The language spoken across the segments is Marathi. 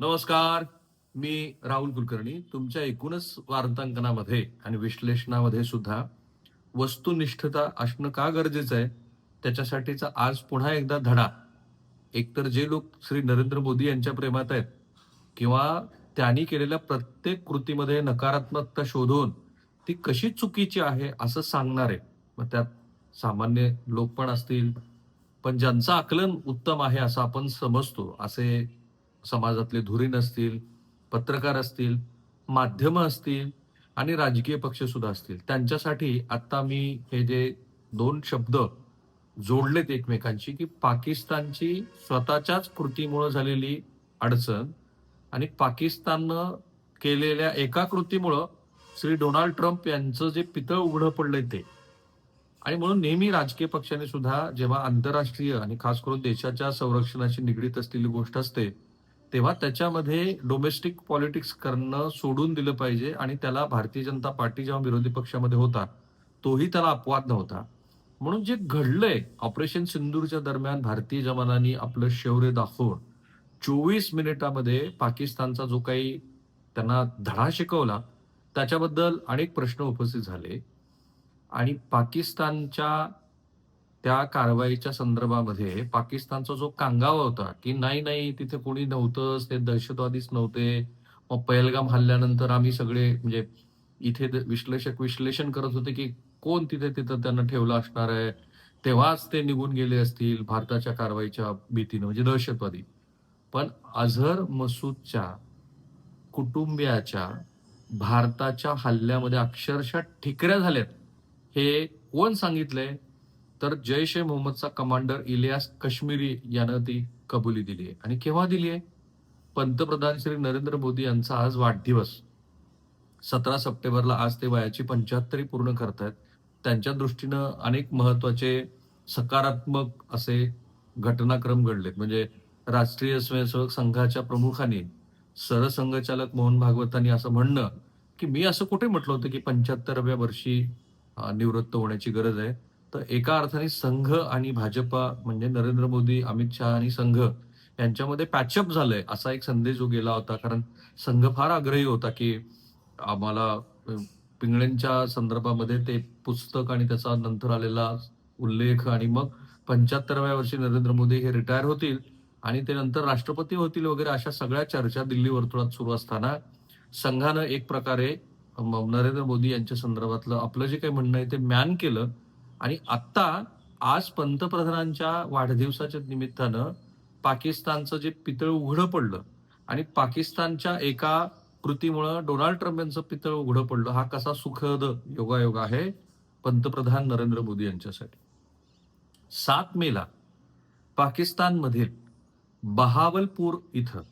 नमस्कार मी राहुल कुलकर्णी. तुमच्या एकूणच वार्तांकनामध्ये आणि विश्लेषणामध्ये सुद्धा वस्तुनिष्ठता असणं का गरजेचं आहे? त्याच्यासाठीचा आज पुन्हा एकदा धडा. एकतर जे लोक श्री नरेंद्र मोदी यांच्या प्रेमात आहेत किंवा त्यांनी केलेल्या प्रत्येक कृतीमध्ये नकारात्मकता शोधून ती कशी चुकीची आहे असं सांगणार आहे मग त्यात सामान्य लोक पण असतील. पण ज्यांचं आकलन उत्तम आहे असं आपण समजतो असे समाजातले धुरीण असतील पत्रकार असतील माध्यमं असतील आणि राजकीय पक्ष सुद्धा असतील. त्यांच्यासाठी आता मी हे जे दोन शब्द जोडलेत एकमेकांशी की पाकिस्तानची स्वतःच्याच कृतीमुळे झालेली अडचण आणि पाकिस्ताननं केलेल्या एका कृतीमुळं श्री डोनाल्ड ट्रम्प यांचं जे पितळ उघडं पडलंय ते. आणि म्हणून नेहमी राजकीय पक्षाने सुद्धा जेव्हा आंतरराष्ट्रीय आणि खास करून देशाच्या संरक्षणाशी निगडीत असलेली गोष्ट असते तेव्हा त्याच्यामध्ये डोमेस्टिक पॉलिटिक्स करणं सोडून दिलं पाहिजे आणि त्याला भारतीय जनता पार्टी जेव्हा विरोधी पक्षामध्ये होता तोही त्याला अपवाद नव्हता. म्हणून जे घडलंय ऑपरेशन सिंदूरच्या दरम्यान भारतीय जवानांनी आपलं शौर्य दाखवून चोवीस मिनिटामध्ये पाकिस्तानचा जो काही त्यांना धडा शिकवला त्याच्याबद्दल अनेक प्रश्न उपस्थित झाले. आणि पाकिस्तानच्या त्या कारवाईच्या संदर्भामध्ये पाकिस्तानचा जो कांगावा होता की नाही नाही तिथे कोणी नव्हतंच ते दहशतवादीच नव्हते. मग पहलगाम हल्ल्यानंतर आम्ही सगळे म्हणजे इथे विश्लेषक विश्लेषण करत होते की कोण तिथे तिथं त्यांना ठेवलं असणार आहे. तेव्हाच ते निघून गेले असतील भारताच्या कारवाईच्या भीतीनं म्हणजे दहशतवादी. पण अझहर मसूदच्या कुटुंबियाच्या भारताच्या हल्ल्यामध्ये अक्षरशः ठिकऱ्या झाल्यात. हे कोण सांगितलंय? तर जैश ए मोहम्मदचा कमांडर इलियास कश्मीरी यानं ती कबुली दिली आहे. आणि केव्हा दिली आहे? पंतप्रधान श्री नरेंद्र मोदी यांचा आज वाढदिवस. सतरा सप्टेंबरला आज ते वयाची पंच्याहत्तरी पूर्ण करतायत. त्यांच्या दृष्टीनं अनेक महत्त्वाचे सकारात्मक असे घटनाक्रम घडलेत. म्हणजे राष्ट्रीय स्वयंसेवक संघाच्या प्रमुखांनी सरसंघचालक मोहन भागवतांनी असं म्हणणं की मी असं कुठे म्हटलं होतं की पंच्याहत्तराव्या वर्षी निवृत्त होण्याची गरज आहे? तर एका अर्थाने संघ आणि भाजपा म्हणजे नरेंद्र मोदी अमित शहा आणि संघ यांच्यामध्ये पॅचअप झालंय असा एक संदेश जो गेला होता. कारण संघ फार आग्रही होता की आम्हाला पिंगळेंच्या पिंगळ्यांच्या संदर्भामध्ये ते पुस्तक आणि त्याचा नंतर आलेला उल्लेख आणि मग पंच्याहत्तराव्या वर्षी नरेंद्र मोदी हे रिटायर होतील आणि ते नंतर राष्ट्रपती होतील वगैरे अशा सगळ्या चर्चा दिल्ली वर्तुळात सुरू असताना संघानं एक प्रकारे नरेंद्र मोदी यांच्या संदर्भातलं आपलं जे काही म्हणणं आहे ते मॅन केलं. आणि आत्ता आज पंतप्रधानांच्या वाढदिवसाच्या निमित्तानं पाकिस्तानचं जे पितळ उघडं पडलं आणि पाकिस्तानच्या एका कृतीमुळं डोनाल्ड ट्रम्प यांचं पितळ उघडं पडलं हा कसा सुखद योगायोग आहे पंतप्रधान नरेंद्र मोदी यांच्यासाठी? सात मेला पाकिस्तानमधील बहावलपूर इथं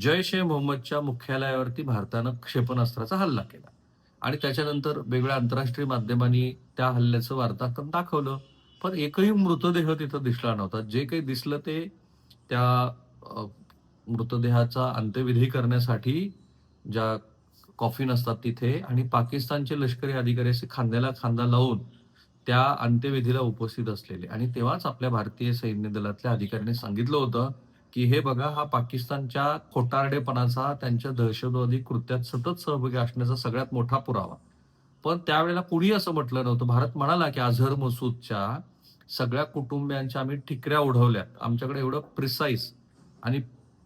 जैश ए मोहम्मदच्या मुख्यालयावरती भारतानं क्षेपणास्त्राचा हल्ला केला. आणि त्याच्यानंतर वेगळ्या आंतरराष्ट्रीय माध्यमांनी त्या हल्ल्याचं वार्तांकन दाखवलं. पण एकही मृतदेह तिथं दिसला नव्हता. जे काही दिसलं ते त्या मृतदेहाचा अंत्यविधी करण्यासाठी ज्या कॉफिन असतात तिथे आणि पाकिस्तानचे लष्करी अधिकारी असे खांद्याला खांदा लावून त्या अंत्यविधीला उपस्थित असलेले. आणि तेव्हाच आपल्या भारतीय सैन्य दलातल्या अधिकाऱ्यांनी सांगितलं होतं की हे बघा हा पाकिस्तानच्या खोटारडेपणाचा त्यांच्या दहशतवादी कृत्यात सतत सहभागी असण्याचा सगळ्यात मोठा पुरावा. पण त्यावेळेला कुणी असं म्हटलं नव्हतं? भारत म्हणाला की अझहर मसूदच्या सगळ्या कुटुंबियांच्या आम्ही ठिकऱ्या उडवल्यात. आमच्याकडे एवढं प्रिसाईज आणि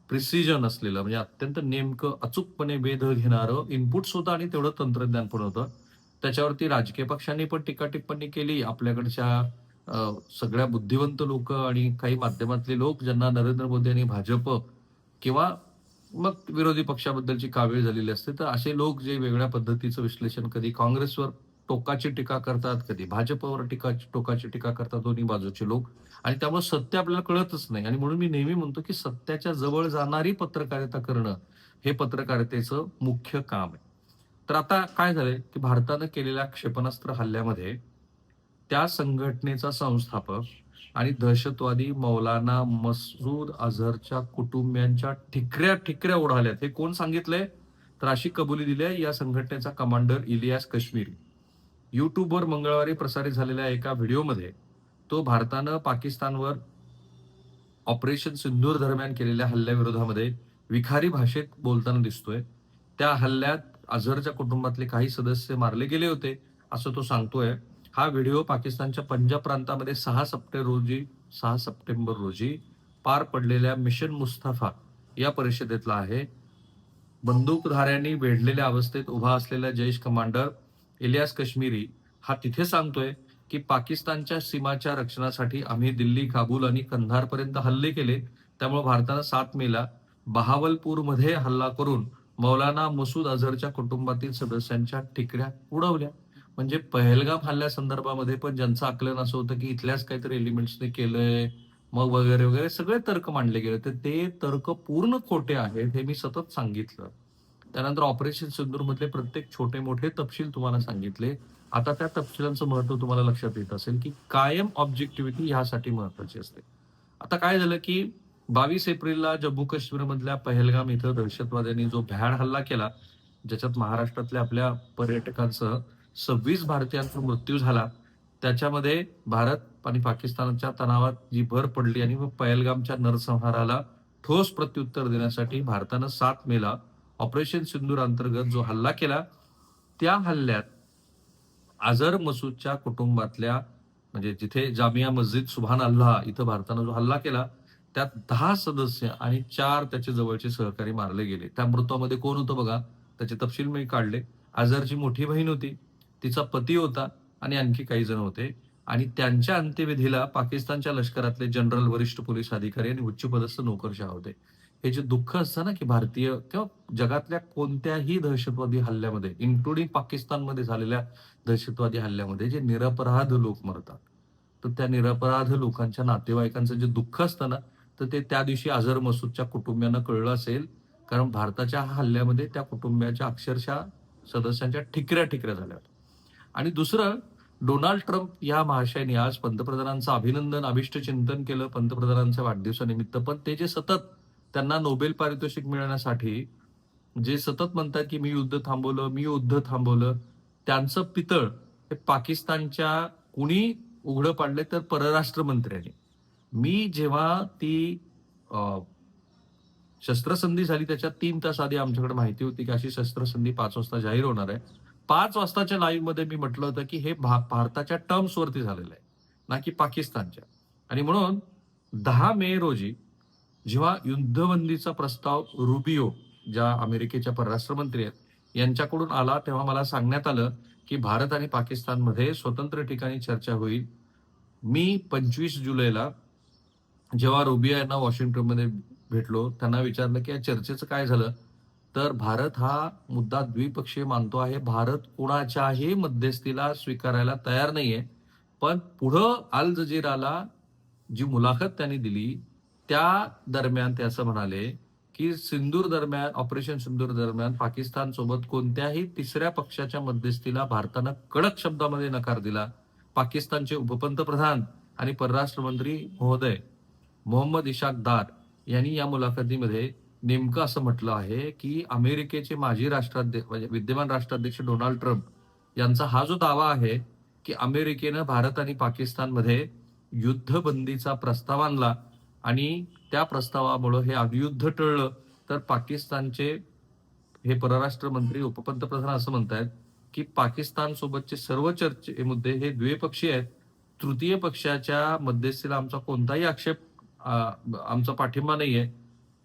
प्रिसिजन असलेलं म्हणजे अत्यंत नेमकं अचूकपणे वेध घेणारं इनपुट्स होतं आणि तेवढं तंत्रज्ञान पण होतं. त्याच्यावरती राजकीय पक्षांनी पण टीका टिप्पणी केली आपल्याकडच्या सगळ्या बुद्धिवंत लोक आणि काही माध्यमातले लोक ज्यांना नरेंद्र मोदी आणि भाजप किंवा मग विरोधी पक्षाबद्दलची कावीळ झालेली असते तर असे लोक जे वेगळ्या पद्धतीचं विश्लेषण कधी काँग्रेसवर टोकाची टीका करतात कधी भाजपवर टीका टोकाची टीका करतात दोन्ही बाजूचे लोक. आणि त्यामुळे सत्य आपल्याला कळतच नाही. आणि म्हणून मी नेहमी म्हणतो की सत्याच्या जवळ जाणारी पत्रकारिता करणं हे पत्रकारितेचं मुख्य काम आहे. तर आता काय झालंय की भारतानं केलेल्या क्षेपणास्त्र हल्ल्यामध्ये त्या संघटनेचा संस्थापक आणि दहशतवादी मौलाना मसूद अझहरच्या कुटुंबियांच्या ठिकऱ्या ठिकऱ्या उडाल्यात हे कोण सांगितलंय? तर अशी कबुली दिली आहे या संघटनेचा कमांडर इलियास कश्मीर. युट्यूबवर मंगळवारी प्रसारित झालेल्या एका व्हिडिओमध्ये तो भारतानं पाकिस्तानवर ऑपरेशन सिंधूर दरम्यान केलेल्या हल्ल्याविरोधामध्ये विखारी भाषेत बोलताना दिसतोय. त्या हल्ल्यात अझहरच्या कुटुंबातले काही सदस्य मारले गेले होते असं तो सांगतोय. हा व्हिडिओ पाकिस्तानच्या पंजाब प्रांतामध्ये सहा सप्टेंबर रोजी सहा सप्टेंबर रोजी पार पडलेल्या मिशन मुस्ताफा या परिषदेतला आहे. बंदूकधाऱ्यांनी वेढलेल्या अवस्थेत उभा असलेला जैश कमांडर इलियास कश्मीरी हा तिथे सांगतोय की पाकिस्तानच्या सीमाच्या रक्षणासाठी आम्ही दिल्ली काबूल आणि कंधारपर्यंत हल्ले केले. त्यामुळे भारतानं सात मेला बहावलपूरमध्ये हल्ला करून मौलाना मसूद अझहरच्या कुटुंबातील सदस्यांच्या ठिकऱ्या उडवल्या. म्हणजे पहलगाम हल्ल्या संदर्भामध्ये पण ज्यांचं आकलन असं होतं की इथल्याच काहीतरी एलिमेंट्सने केलंय मग वगैरे वगैरे सगळे तर्क मांडले गेले. तर ते तर्क पूर्ण खोटे आहेत हे मी सतत सांगितलं. त्यानंतर ऑपरेशन सिंदूर मधले प्रत्येक छोटे मोठे तपशील तुम्हाला सांगितले. आता त्या तपशिलांचं महत्त्व तुम्हाला लक्षात येत असेल की कायम ऑब्जेक्टिव्हिटी ह्यासाठी महत्वाची असते. आता काय झालं की बावीस एप्रिलला जम्मू काश्मीर मधल्या पहलगाम इथं दहशतवाद्यांनी जो भ्याड हल्ला केला ज्याच्यात महाराष्ट्रातल्या आपल्या पर्यटकांसह सव्वीस भारतीयांचा मृत्यू झाला. त्याच्यामध्ये भारत आणि पाकिस्तानच्या तणावात जी भर पडली आणि मग पहलगामच्या नरसंहाराला ठोस प्रत्युत्तर देण्यासाठी भारतानं सात मेला ऑपरेशन सिंदूर अंतर्गत जो हल्ला केला त्या हल्ल्यात आझर मसूदच्या कुटुंबातल्या म्हणजे जिथे जामिया मस्जिद सुभान अल्लाह इथं भारतानं जो हल्ला केला त्यात दहा सदस्य आणि चार त्याचे जवळचे सहकारी मारले गेले. त्या मृत्यूमध्ये कोण होतं बघा? त्याचे तपशील मी काढले. आझरची मोठी बहीण होती. तिचा पती होता आणि आणखी काही जण होते. आणि त्यांच्या अंत्यविधीला पाकिस्तानच्या लष्करातले जनरल वरिष्ठ पोलीस अधिकारी आणि उच्चपदस्थ नोकरशाह होते. हे जे दुःख असतं ना की भारतीय किंवा जगातल्या कोणत्याही दहशतवादी हल्ल्यामध्ये इन्क्लुडिंग पाकिस्तानमध्ये झालेल्या दहशतवादी हल्ल्यामध्ये जे निरपराध लोक मरतात. तर त्या निरपराध लोकांच्या नातेवाईकांचं जे दुःख असतं ना तर ते त्या दिवशी अझर मसूदच्या कुटुंबियांना कळलं असेल. कारण भारताच्या हल्ल्यामध्ये त्या कुटुंबियाच्या अक्षरशः सदस्यांच्या ठिकऱ्या ठिकऱ्या झाल्या आणि दुसरं डोनाल्ड ट्रम्प या महाशयाने आज पंतप्रधानांचं अभिनंदन अभिष्ट चिंतन केलं पंतप्रधानांच्या वाढदिवसानिमित्त. पण ते जे सतत त्यांना नोबेल पारितोषिक मिळवण्यासाठी जे सतत म्हणतात की मी युद्ध थांबवलं मी युद्ध थांबवलं त्यांचं पितळ हे पाकिस्तानच्या कुणी उघडं पाडले तर परराष्ट्र मंत्र्यांनी. मी जेव्हा ती अं, शस्त्रसंधी झाली त्याच्या तीन तास आधी आमच्याकडे माहिती होती की अशी शस्त्रसंधी पाच वाजता जाहीर होणार आहे. पाच वाजताच्या लाईव्हमध्ये मी म्हटलं होतं की हे भा- भारताच्या टर्म्सवरती झालेलं आहे ना की पाकिस्तानच्या. आणि म्हणून दहा मे रोजी जेव्हा युद्धबंदीचा प्रस्ताव रुबिओ ज्या अमेरिकेच्या परराष्ट्र मंत्री आहेत यांच्याकडून आला तेव्हा मला सांगण्यात आलं की भारत आणि पाकिस्तानमध्ये स्वतंत्र ठिकाणी चर्चा होईल. मी पंचवीस जुलैला जेव्हा रुबिया यांना वॉशिंग्टनमध्ये भेटलो त्यांना विचारलं की या चर्चेचं काय झालं? तर भारत हा मुद्दा द्विपक्षीय मानतो आहे. भारत कुणाच्याही मध्यस्थीला स्वीकारायला तयार नाहीये. पण पुढं अल जजीराला जी मुलाखत त्यांनी दिली त्या दरम्यान ते असं म्हणाले की सिंदूर दरम्यान ऑपरेशन सिंदूर दरम्यान पाकिस्तान सोबत कोणत्याही तिसऱ्या पक्षाच्या मध्यस्थीला भारतानं कडक शब्दामध्ये नकार दिला. पाकिस्तानचे उपपंतप्रधान आणि परराष्ट्र मंत्री महोदय मोहम्मद इशाक दार यांनी या मुलाखतीमध्ये नेमकं असं म्हटलं आहे की अमेरिकेचे माजी राष्ट्राध्यक्ष म्हणजे विद्यमान राष्ट्राध्यक्ष डोनाल्ड ट्रम्प यांचा हा जो दावा आहे की अमेरिकेनं भारत आणि पाकिस्तानमध्ये युद्धबंदीचा प्रस्ताव आणला आणि त्या प्रस्तावामुळं हे अणुयुद्ध टळलं तर पाकिस्तानचे हे परराष्ट्र मंत्री उपपंतप्रधान असं म्हणतायत की पाकिस्तान सोबतचे सर्व चर्चे मुद्दे हे द्विपक्षीय आहेत. तृतीय पक्षाच्या मध्यस्थीला आमचा कोणताही आक्षेप आमचा पाठिंबा नाहीये.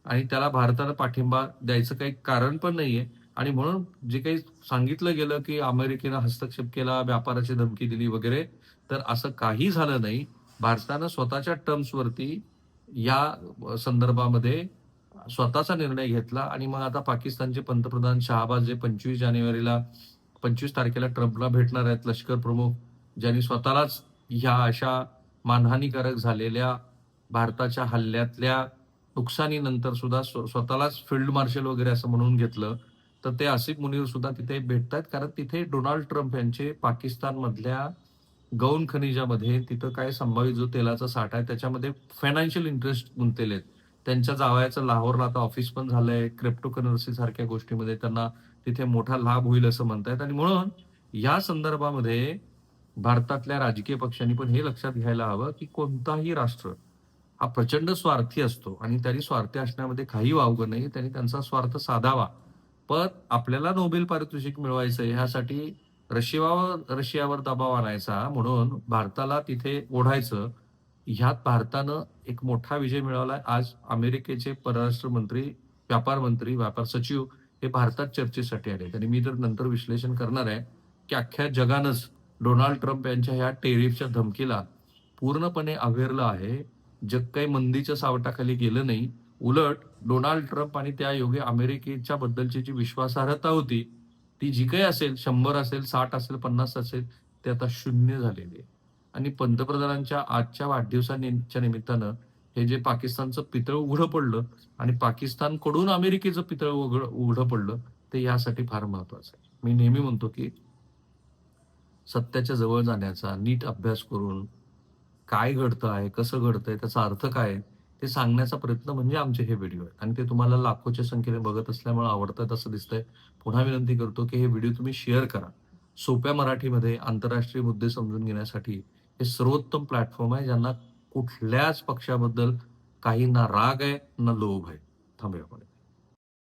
आणि त्याला भारतानं पाठिंबा द्यायचं काही कारण पण नाहीये. आणि म्हणून जे काही सांगितलं गेलं की अमेरिकेनं हस्तक्षेप केला व्यापाराची धमकी दिली वगैरे तर असं काही झालं नाही. भारतानं स्वतःच्या टर्म्सवरती या संदर्भामध्ये स्वतःचा निर्णय घेतला. आणि मग आता पाकिस्तानचे पंतप्रधान शहाबाज जे पंचवीस जानेवारीला पंचवीस तारखेला ट्रम्पला भेटणार आहेत लष्कर प्रमुख ज्यांनी स्वतःलाच ह्या अशा मानहानीकारक झालेल्या भारताच्या हल्ल्यातल्या नुकसानीनंतर सुद्धा स्वतःलाच फील्ड मार्शल वगैरे असं म्हणून घेतलं तर ते आसिफ मुनीर सुद्धा तिथे भेटतायत. कारण तिथे डोनाल्ड ट्रम्प यांचे पाकिस्तान मधल्या गौण खनिजामध्ये तिथं काय संभावित जो तेलाचा साठा आहे त्याच्यामध्ये फायनान्शियल इंटरेस्ट गुंतलेले आहेत त्यांच्या जावयाचं लाहोरला आता ऑफिस पण झालंय क्रिप्टो करन्सी सारख्या गोष्टीमध्ये त्यांना तिथे मोठा लाभ होईल असं म्हणतायत. आणि म्हणून या संदर्भामध्ये भारतातल्या राजकीय पक्षांनी पण हे लक्षात घ्यायला हवं की कोणताही राष्ट्र हा प्रचंड स्वार्थी असतो आणि त्यांनी स्वार्थी असण्यामध्ये काही वावगं नाही त्यांनी त्यांचा स्वार्थ साधावा. पण आपल्याला नोबेल पारितोषिक मिळवायचं ह्यासाठी रशियावर रशियावर दबाव आणायचा म्हणून भारताला तिथे ओढायचं. ह्यात भारतानं एक मोठा विजय मिळवला आज अमेरिकेचे परराष्ट्र मंत्री व्यापार मंत्री व्यापार सचिव हे भारतात चर्चेसाठी आले. आणि मी तर नंतर विश्लेषण करणार आहे की अख्ख्या जगानंच डोनाल्ड ट्रम्प यांच्या ह्या टेरिफच्या धमकीला पूर्णपणे अवेरलं आहे. जग काही मंदीच्या सावटाखाली गेलं नाही. उलट डोनाल्ड ट्रम्प आणि त्या योगे अमेरिकेच्या बद्दलची जी विश्वासार्हता होती ती जी काही असेल शंभर असेल साठ असेल पन्नास असेल ते आता शून्य झालेली आहे. आणि पंतप्रधानांच्या आजच्या वाढदिवसाच्या निमित्तानं हे जे पाकिस्तानचं पितळ उघडं पडलं आणि पाकिस्तानकडून अमेरिकेचं पितळ उघड उघडं पडलं ते यासाठी फार महत्वाचं आहे. मी नेहमी म्हणतो की सत्याच्या जवळ जाण्याचा नीट अभ्यास करून काय घडतं आहे कसं घडतंय त्याचा अर्थ काय आहे, ते सांगण्याचा प्रयत्न म्हणजे आमचे हे व्हिडिओ आहेत. आणि ते तुम्हाला लाखोच्या संख्येने बघत असल्यामुळे आवडतात असं दिसतंय. पुन्हा विनंती करतो की हे व्हिडिओ तुम्ही शेअर करा. सोप्या मराठीमध्ये आंतरराष्ट्रीय मुद्दे समजून घेण्यासाठी हे सर्वोत्तम प्लॅटफॉर्म आहे ज्यांना कुठल्याच पक्षाबद्दल काही ना राग आहे ना लोभ आहे. थांबूया आपण